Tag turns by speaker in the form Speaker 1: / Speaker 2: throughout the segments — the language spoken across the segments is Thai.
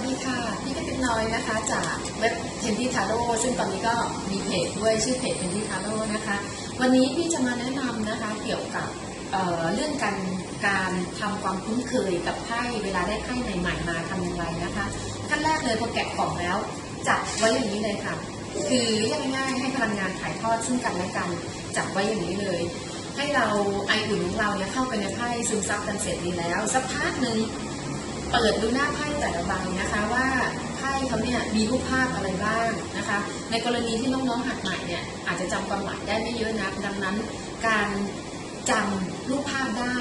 Speaker 1: วัสดีค่ะ พี่กระติกน้อยนะคะ จากเว็บเทนที่ทาโร่ซึ่งตอนนี้ก็มีเพจด้วยชื่อเพจเทนที่ทาโร่นะคะ วันนี้พี่จะมาแนะนำนะคะเกี่ยวกับเเรื่องการการทำความคุ้นเคยกับไพ่เวลาได้ไพ่ใหม่ ๆ มาทำอย่างไรนะคะขั้นแรกเลยพอแกะกล่องแล้วจับไว้อย่างนี้เลยค่ะ คือเรียกง่ายๆให้พลังงานถ่ายทอดซึ่งกันและกันจับไว้อย่างนี้เลย ให้เราไออุ่นของเราเนี่ยเข้าไปในไพ่ซึมซับกันเสร็จดีแล้ว สักพักหนึ่ง เปิดดูหน้าไพ่แต่ละใบนะคะว่าไพ่เขาเนี่ยมีรูปภาพอะไรบ้างนะคะ ในกรณีที่น้องๆหัดใหม่เนี่ยอาจจะจำความหมายได้ไม่เยอะนะดังนั้นการจำรูปภาพได้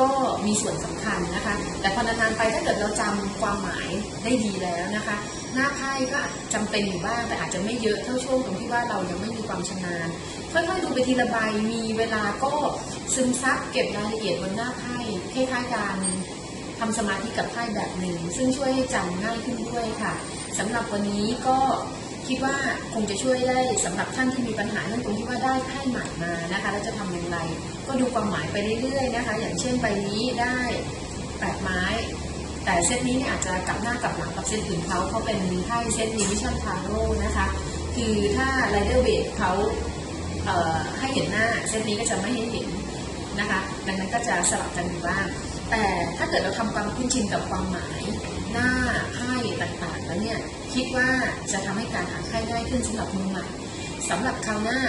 Speaker 1: ก็มีส่วนสำคัญนะคะ แต่พอนานๆไปถ้าเกิดเราจำความหมายได้ดีแล้วนะคะ หน้าไพ่ก็จำเป็นอยู่บ้างแต่อาจจะไม่เยอะเท่าช่วงตรงที่ว่าเรายังไม่มีความชำนาญค่อยๆดูไปทีละใบมีเวลาก็ซึมซับเก็บรายละเอียดบนหน้าไพ่คล้ายๆการ ทำสมาธิกับไพ่แบบหนึ่ง ซึ่งช่วยให้จำง่ายขึ้นด้วยค่ะสำหรับวันนี้ก็คิดว่าคงจะช่วยได้สำหรับท่านที่มีปัญหาเรื่องตรงที่ว่าได้ไพ่ใหม่มานะคะแล้วจะทำอย่างไร ก็ดูความหมายไปเรื่อยๆนะคะ อย่างเช่นใบนี้ได้แปดไม้ แต่เซตนี้เนี่ยอาจจะกลับหน้ากลับหลังกับเซตอื่นเขาเขาเป็นไพ่เซตนี้มิชชั่นทาโร่นะคะ คือถ้าไรเดอร์เวทเขาเให้เห็นหน้า เซตนี้ก็จะไม่ให้เห็นนะคะ ดังนั้นก็จะสลับกันอยู่บ้าง แต่ถ้าเกิดเราทำความคุ้นชินกับความหมาย หน้าไพ่ต่างๆแล้วเนี่ยคิดว่าจะทำให้การอ่าไพ่ง่ายขึ้นสำหรับมือใหม่สำหรับคราวหน้า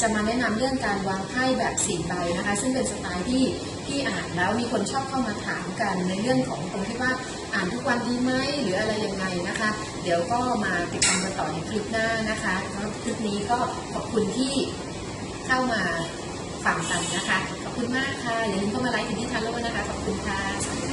Speaker 1: จะมาแนะนำเรื่องการวางไพ่แบบสี่ใบนะคะ ซึ่งเป็นสไตล์ที่ที่อ่านแล้วมีคนชอบเข้ามาถามกันในเรื่องของตรงที่ว่าอ่านทุกวันดีไหมหรืออะไรยังไงนะคะ เดี๋ยวก็มาติดตามกันต่อในคลิปหน้านะคะแล้วคลิปนี้ก็ขอบคุณที่เข้ามา ฟังกันนะคะ ขอบคุณมากค่ะอย่าลืมเข้ามาไลค์ถึงที่ทันแล้วนะคะ ขอบคุณค่ะ